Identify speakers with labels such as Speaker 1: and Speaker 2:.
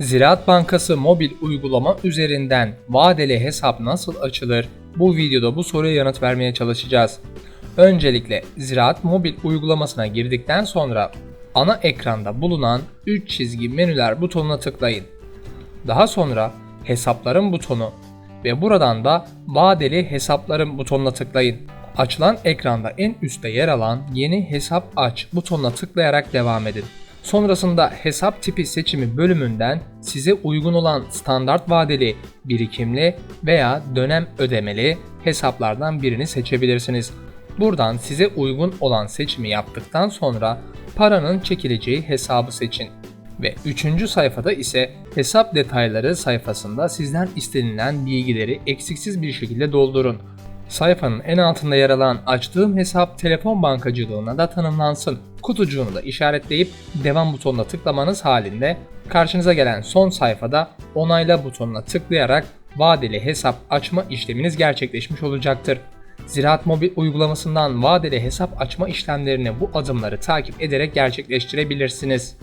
Speaker 1: Ziraat Bankası mobil uygulama üzerinden vadeli hesap nasıl açılır? Bu videoda bu soruya yanıt vermeye çalışacağız. Öncelikle Ziraat mobil uygulamasına girdikten sonra ana ekranda bulunan 3 çizgi menüler butonuna tıklayın. Daha sonra hesapların butonu ve buradan da vadeli hesapların butonuna tıklayın. Açılan ekranda en üstte yer alan yeni hesap aç butonuna tıklayarak devam edin. Sonrasında hesap tipi seçimi bölümünden size uygun olan standart vadeli, birikimli veya dönem ödemeli hesaplardan birini seçebilirsiniz. Buradan size uygun olan seçimi yaptıktan sonra paranın çekileceği hesabı seçin. Ve 3. sayfada ise hesap detayları sayfasında sizden istenilen bilgileri eksiksiz bir şekilde doldurun. Sayfanın en altında yer alan açtığım hesap telefon bankacılığına da tanımlansın. Kutucuğunu da işaretleyip devam butonuna tıklamanız halinde karşınıza gelen son sayfada onayla butonuna tıklayarak vadeli hesap açma işleminiz gerçekleşmiş olacaktır. Ziraat Mobil uygulamasından vadeli hesap açma işlemlerini bu adımları takip ederek gerçekleştirebilirsiniz.